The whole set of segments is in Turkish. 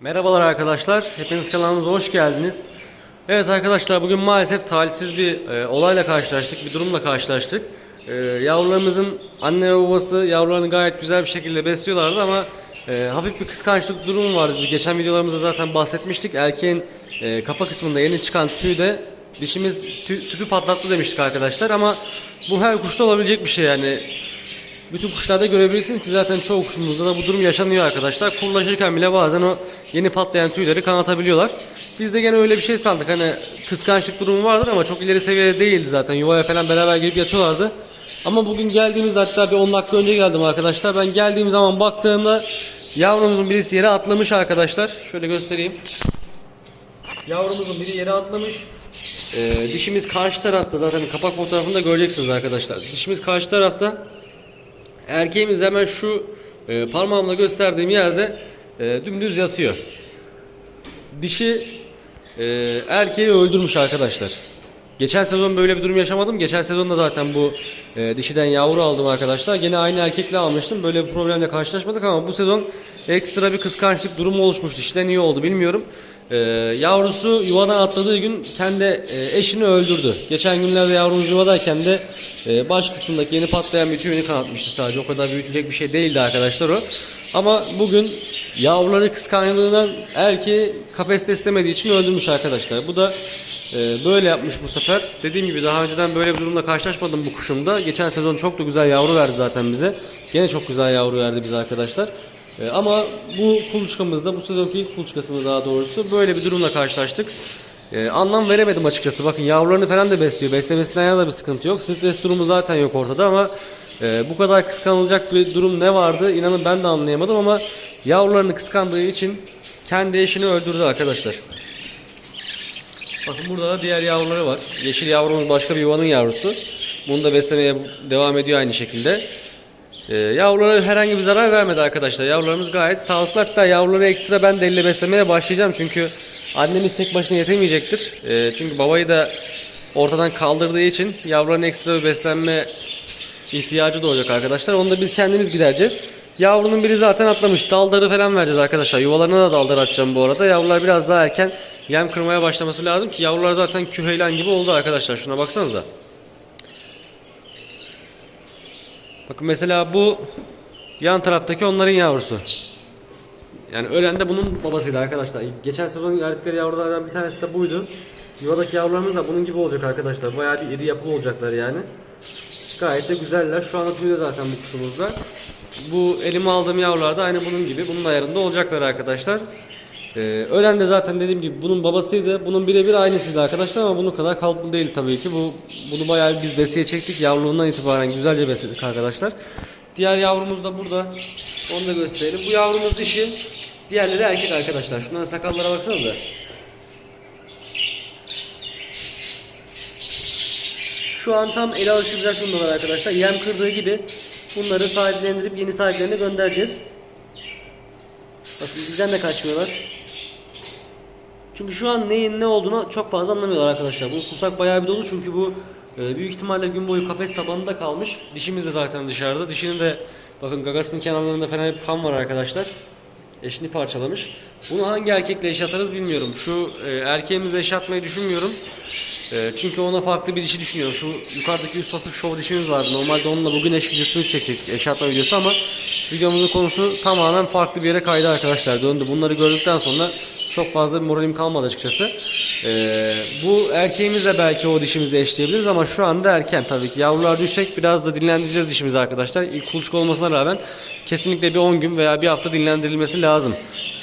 Merhabalar arkadaşlar. Hepiniz kanalımıza hoş geldiniz. Evet arkadaşlar bugün maalesef talihsiz bir e, olayla karşılaştık. Bir durumla karşılaştık. E, yavrularımızın anne ve babası yavrularını gayet güzel bir şekilde besliyorlardı ama e, hafif bir kıskançlık durumu vardı. Biz Geçen videolarımızda zaten bahsetmiştik. Erkeğin e, kafa kısmında yeni çıkan tüyde dişimiz tü- tüpü patlattı demiştik arkadaşlar ama bu her kuşta olabilecek bir şey yani. Bütün kuşlarda görebilirsiniz ki zaten çoğu kuşumuzda da bu durum yaşanıyor arkadaşlar. Kullaşırken bile bazen o yeni patlayan tüyleri kanatabiliyorlar. Biz de gene öyle bir şey sandık. Hani kıskançlık durumu vardır ama çok ileri seviyede değildi zaten. Yuvaya falan beraber girip yatıyorlardı. Ama bugün geldiğimiz hatta bir 10 dakika önce geldim arkadaşlar. Ben geldiğim zaman baktığımda yavrumuzun birisi yere atlamış arkadaşlar. Şöyle göstereyim. Yavrumuzun biri yere atlamış. Ee, dişimiz karşı tarafta zaten kapak fotoğrafında göreceksiniz arkadaşlar. Dişimiz karşı tarafta. Erkeğimiz hemen şu e, parmağımla gösterdiğim yerde e, dümdüz yatıyor. Dişi e, erkeği öldürmüş arkadaşlar. Geçen sezon böyle bir durum yaşamadım. Geçen sezonda zaten bu e, dişiden yavru aldım arkadaşlar. Gene aynı erkekle almıştım. Böyle bir problemle karşılaşmadık ama bu sezon ekstra bir kıskançlık durumu oluşmuş. Dişiden iyi oldu bilmiyorum. E, yavrusu yuvadan atladığı gün kendi e, eşini öldürdü. Geçen günlerde yavrumuz yuvadayken de e, baş kısmındaki yeni patlayan bir tüyünü kanatmıştı sadece. O kadar büyütecek bir şey değildi arkadaşlar o. Ama bugün yavruları kıskandığından erkeği kafeste istemediği için öldürmüş arkadaşlar. Bu da e, böyle yapmış bu sefer. Dediğim gibi daha önceden böyle bir durumla karşılaşmadım bu kuşumda. Geçen sezon çok da güzel yavru verdi zaten bize. Gene çok güzel yavru verdi bize arkadaşlar. E, ama bu kuluçkamızda bu sezonki ilk kuluçkasında daha doğrusu böyle bir durumla karşılaştık. E, anlam veremedim açıkçası. Bakın yavrularını falan da besliyor. Beslemesinden yana da bir sıkıntı yok. Stres durumu zaten yok ortada ama e, bu kadar kıskanılacak bir durum ne vardı? İnanın ben de anlayamadım ama yavrularını kıskandığı için kendi eşini öldürdü arkadaşlar. Bakın burada da diğer yavruları var. Yeşil yavrumuz başka bir yuvanın yavrusu. Bunu da beslemeye devam ediyor aynı şekilde. Ee, yavrulara herhangi bir zarar vermedi arkadaşlar. Yavrularımız gayet sağlıklı. Hatta yavruları ekstra ben de elle beslemeye başlayacağım. Çünkü annemiz tek başına yetemeyecektir. Ee, çünkü babayı da ortadan kaldırdığı için yavruların ekstra bir beslenme ihtiyacı doğacak arkadaşlar. Onu da biz kendimiz gidereceğiz. Yavrunun biri zaten atlamış. Daldarı falan vereceğiz arkadaşlar. Yuvalarına da daldar atacağım bu arada. Yavrular biraz daha erken yem kırmaya başlaması lazım ki yavrular zaten küheylan gibi oldu arkadaşlar. Şuna baksanıza. Bakın mesela bu yan taraftaki onların yavrusu. Yani ölen de bunun babasıydı arkadaşlar. Geçen sezon verdikleri yavrulardan bir tanesi de buydu. Yuvadaki yavrularımız da bunun gibi olacak arkadaşlar. Bayağı bir iri yapılı olacaklar yani. Gayet de güzeller. Şu anda tüyde zaten bu kuşumuzda. Bu elime aldığım yavrular da aynı bunun gibi. Bunun ayarında olacaklar arkadaşlar. Ee, ölen de zaten dediğim gibi bunun babasıydı. Bunun birebir aynısıydı arkadaşlar ama bunun kadar kalıplı değil tabii ki. Bu bunu bayağı biz besiye çektik. Yavruluğundan itibaren güzelce besledik arkadaşlar. Diğer yavrumuz da burada. Onu da gösterelim. Bu yavrumuz dişi. Diğerleri erkek arkadaşlar. Şunların sakallara baksanıza. Şu an tam ele alışacak bunlar arkadaşlar. Yem kırdığı gibi bunları sahiplendirip yeni sahiplerine göndereceğiz. Bakın bizden de kaçmıyorlar. Çünkü şu an neyin ne olduğunu çok fazla anlamıyorlar arkadaşlar. Bu kusak bayağı bir dolu çünkü bu e, büyük ihtimalle gün boyu kafes tabanında kalmış. Dişimiz de zaten dışarıda. Dişinin de bakın gagasının kenarlarında falan hep kan var arkadaşlar. Eşini parçalamış. Bunu hangi erkekle eş atarız bilmiyorum. Şu e, erkeğimizle eş atmayı düşünmüyorum. E, çünkü ona farklı bir dişi düşünüyorum. Şu yukarıdaki üst pasif şov dişimiz vardı. Normalde onunla bugün eş videosunu çekecek. Eş videosu ama videomuzun konusu tamamen farklı bir yere kaydı arkadaşlar. Döndü. Bunları gördükten sonra çok fazla bir moralim kalmadı açıkçası. E, bu erkeğimizle belki o dişimizi eşleyebiliriz ama şu anda erken tabii ki. Yavrular düşecek. Biraz da dinlendireceğiz dişimizi arkadaşlar. İlk kuluçka olmasına rağmen kesinlikle bir 10 gün veya bir hafta dinlendirilmesi lazım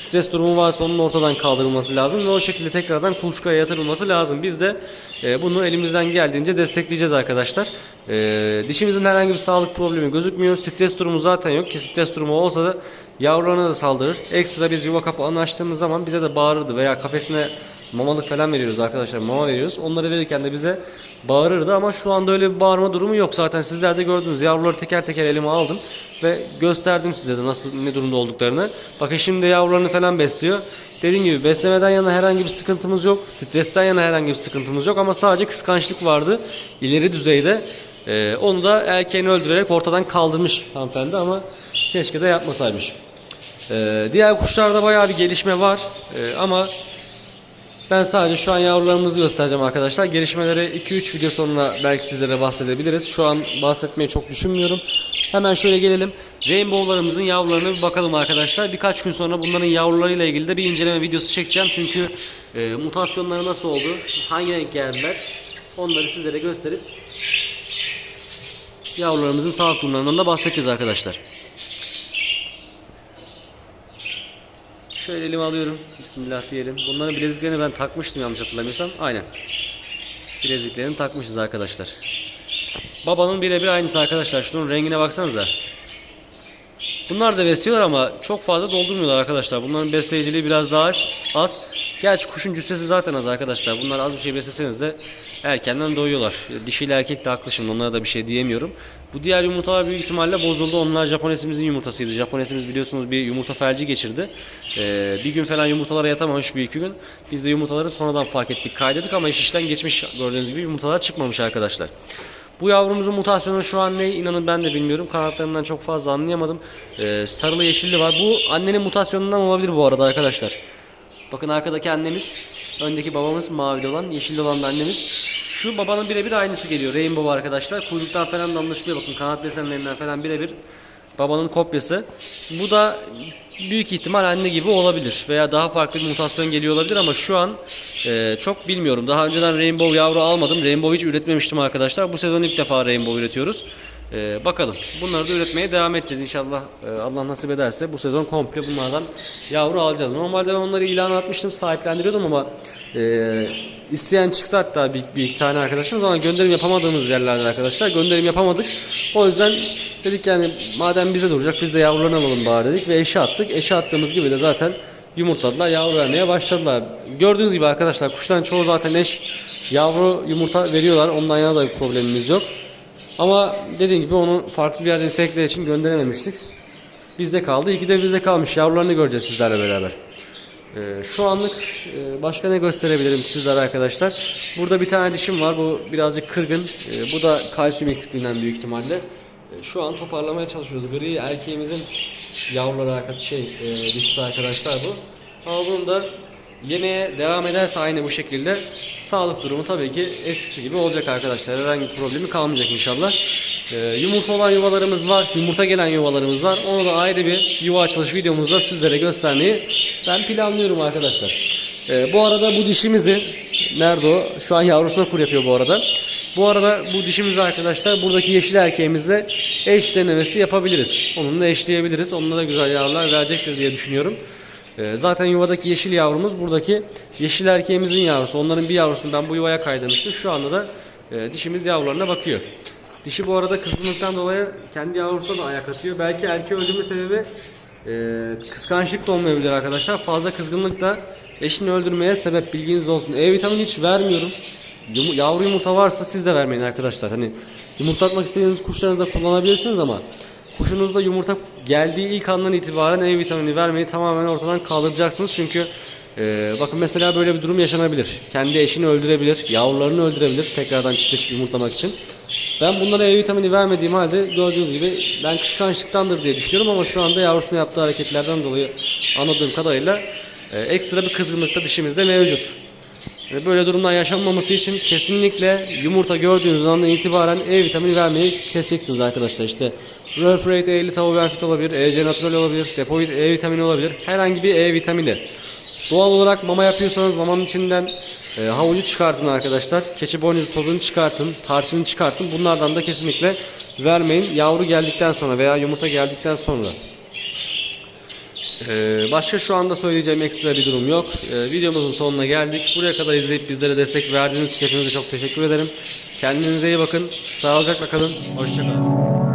stres durumu varsa onun ortadan kaldırılması lazım ve o şekilde tekrardan kuluçkaya yatırılması lazım. Biz de e, bunu elimizden geldiğince destekleyeceğiz arkadaşlar. E, dişimizin herhangi bir sağlık problemi gözükmüyor. Stres durumu zaten yok ki stres durumu olsa da yavrularına da saldırır. Ekstra biz yuva kapağını açtığımız zaman bize de bağırırdı veya kafesine mamalık falan veriyoruz arkadaşlar. Mama veriyoruz. Onları verirken de bize bağırırdı ama şu anda öyle bir bağırma durumu yok. Zaten sizler de gördünüz. Yavruları teker teker elime aldım ve gösterdim size de nasıl ne durumda olduklarını. Bakın şimdi yavrularını falan besliyor. Dediğim gibi beslemeden yana herhangi bir sıkıntımız yok. Stresten yana herhangi bir sıkıntımız yok ama sadece kıskançlık vardı ileri düzeyde. Ee, onu da erkeğini öldürerek ortadan kaldırmış hanımefendi ama keşke de yapmasaymış. Ee, diğer kuşlarda bayağı bir gelişme var. Ee, ama ben sadece şu an yavrularımızı göstereceğim arkadaşlar. Gelişmeleri 2-3 video sonra belki sizlere bahsedebiliriz. Şu an bahsetmeyi çok düşünmüyorum. Hemen şöyle gelelim. Rainbow'larımızın yavrularına bir bakalım arkadaşlar. Birkaç gün sonra bunların yavrularıyla ilgili de bir inceleme videosu çekeceğim. Çünkü e, mutasyonları nasıl oldu, hangi renk geldiler onları sizlere gösterip yavrularımızın sağlık durumlarından da bahsedeceğiz arkadaşlar. Şöyle elime alıyorum. Bismillah diyelim. Bunların bileziklerini ben takmıştım yanlış hatırlamıyorsam. Aynen. Bileziklerini takmışız arkadaşlar. Babanın birebir aynısı arkadaşlar. Şunun rengine baksanıza. Bunlar da besliyorlar ama çok fazla doldurmuyorlar arkadaşlar. Bunların besleyiciliği biraz daha az. Gerçi kuşun cüssesi zaten az arkadaşlar. Bunlar az bir şey besleseniz de erkenden doyuyorlar. Dişiyle erkek de haklı şimdi onlara da bir şey diyemiyorum. Bu diğer yumurtalar büyük ihtimalle bozuldu. Onlar Japonesimizin yumurtasıydı. Japonesimiz biliyorsunuz bir yumurta felci geçirdi. Ee, bir gün falan yumurtalara yatamamış bir iki gün. Biz de yumurtaları sonradan fark ettik kaydedik ama iş işten geçmiş gördüğünüz gibi yumurtalar çıkmamış arkadaşlar. Bu yavrumuzun mutasyonu şu an ne inanın ben de bilmiyorum. Kanatlarından çok fazla anlayamadım. Ee, sarılı yeşilli var. Bu annenin mutasyonundan olabilir bu arada arkadaşlar. Bakın arkadaki annemiz, öndeki babamız mavili olan, yeşilli olan da annemiz. Şu babanın birebir aynısı geliyor. Rainbow arkadaşlar. Kuyruktan falan da anlaşılıyor. Bakın kanat desenlerinden falan birebir babanın kopyası. Bu da büyük ihtimal anne gibi olabilir. Veya daha farklı bir mutasyon geliyor olabilir ama şu an e, çok bilmiyorum. Daha önceden Rainbow yavru almadım. Rainbow hiç üretmemiştim arkadaşlar. Bu sezon ilk defa Rainbow üretiyoruz. E, bakalım. Bunları da üretmeye devam edeceğiz inşallah. E, Allah nasip ederse bu sezon komple bunlardan yavru alacağız. Normalde ben onları ilan atmıştım. Sahiplendiriyordum ama e, isteyen çıktı hatta bir, bir iki tane arkadaşımız ama gönderim yapamadığımız yerlerde arkadaşlar. Gönderim yapamadık. O yüzden dedik yani madem bize duracak biz de yavrularını alalım bari dedik ve eşe attık. Eşe attığımız gibi de zaten yumurtladılar, yavru vermeye başladılar. Gördüğünüz gibi arkadaşlar kuşların çoğu zaten eş yavru yumurta veriyorlar. Ondan yana da bir problemimiz yok. Ama dediğim gibi onu farklı bir yerden istekler için gönderememiştik. Bizde kaldı. İki de bizde kalmış. Yavrularını göreceğiz sizlerle beraber. Ee, şu anlık e, başka ne gösterebilirim sizlere arkadaşlar. Burada bir tane dişim var. Bu birazcık kırgın. Ee, bu da kalsiyum eksikliğinden büyük ihtimalle. Ee, şu an toparlamaya çalışıyoruz. Gri erkeğimizin yavruları şey e, arkadaşlar bu. Ama bunun da yemeye devam ederse aynı bu şekilde sağlık durumu tabii ki eskisi gibi olacak arkadaşlar. Herhangi bir problemi kalmayacak inşallah. Ee, yumurta olan yuvalarımız var. Yumurta gelen yuvalarımız var. Onu da ayrı bir yuva açılış videomuzda sizlere göstermeyi ben planlıyorum arkadaşlar. Ee, bu arada bu dişimizi nerede o? Şu an yavrusuna kur yapıyor bu arada. Bu arada bu dişimizi arkadaşlar buradaki yeşil erkeğimizle eş denemesi yapabiliriz. Onunla eşleyebiliriz. Onunla da güzel yavrular verecektir diye düşünüyorum. Ee, zaten yuvadaki yeşil yavrumuz buradaki yeşil erkeğimizin yavrusu. Onların bir yavrusunu ben bu yuvaya kaydırmıştım. Şu anda da e, dişimiz yavrularına bakıyor. Dişi bu arada kızgınlıktan dolayı kendi yavrusuna da ayak atıyor. Belki erkeği öldürme sebebi e, kıskançlık da olmayabilir arkadaşlar. Fazla kızgınlık da eşini öldürmeye sebep bilginiz olsun. E vitamini hiç vermiyorum. Yavru yumurta varsa siz de vermeyin arkadaşlar. Hani yumurtlatmak istediğiniz kuşlarınızda kullanabilirsiniz ama kuşunuzda yumurta geldiği ilk andan itibaren E vitamini vermeyi tamamen ortadan kaldıracaksınız. Çünkü e, bakın mesela böyle bir durum yaşanabilir. Kendi eşini öldürebilir, yavrularını öldürebilir tekrardan çiftleşip yumurtlamak için. Ben bunlara E vitamini vermediğim halde gördüğünüz gibi ben kıskançlıktandır diye düşünüyorum ama şu anda yavrusuna yaptığı hareketlerden dolayı anladığım kadarıyla e, ekstra bir kızgınlık da dişimizde mevcut. Ve böyle durumlar yaşanmaması için kesinlikle yumurta gördüğünüz andan itibaren E vitamini vermeyi keseceksiniz arkadaşlar. İşte Röfrate E50 Tau Benfit olabilir, EC Natural olabilir, Depoid E vitamini olabilir. Herhangi bir E vitamini. Doğal olarak mama yapıyorsanız mamanın içinden e, havucu çıkartın arkadaşlar. Keçi boynuzu tozunu çıkartın, tarçını çıkartın. Bunlardan da kesinlikle vermeyin. Yavru geldikten sonra veya yumurta geldikten sonra. Ee, başka şu anda söyleyeceğim ekstra bir durum yok. Ee, videomuzun sonuna geldik. Buraya kadar izleyip bizlere destek verdiğiniz için hepinize çok teşekkür ederim. Kendinize iyi bakın. Sağlıcakla kalın. Hoşçakalın.